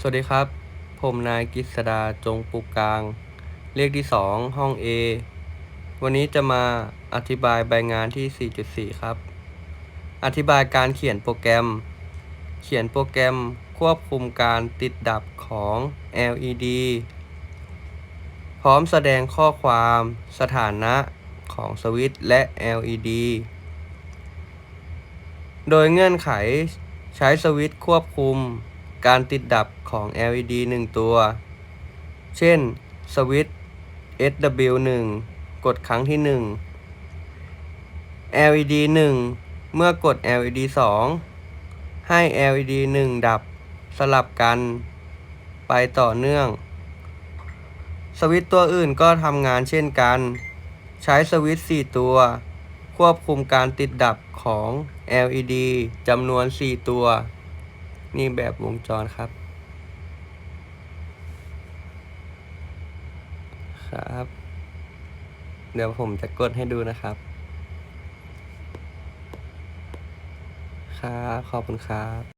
สวัสดีครับ ผมนายกฤษดาจงปุกกลาง เลขที่ 2 ห้อง A วันนี้จะมาอธิบายใบงานที่ 4.4 ครับ อธิบายการเขียนโปรแกรม เขียนโปรแกรมควบคุมการติดดับของ LED พร้อมแสดงข้อความสถานะของสวิตช์และ LED โดยเงื่อนไขใช้สวิตช์ควบคุม การติดดับของ LED 1 ตัว เช่น สวิตช์ SW1 กดครั้งที่ 1 LED 1 เมื่อกด LED 2 ให้ LED 1 ดับสลับกัน ไปต่อเนื่อง สวิตช์ตัวอื่นก็ทำงานเช่นกัน ใช้สวิตช์ 4 ตัว ควบคุมการติดดับของ LED จำนวน 4 ตัว นี่แบบวงจรครับ ครับ เดี๋ยวผมจะกดให้ดูนะครับ ครับ ขอบคุณครับ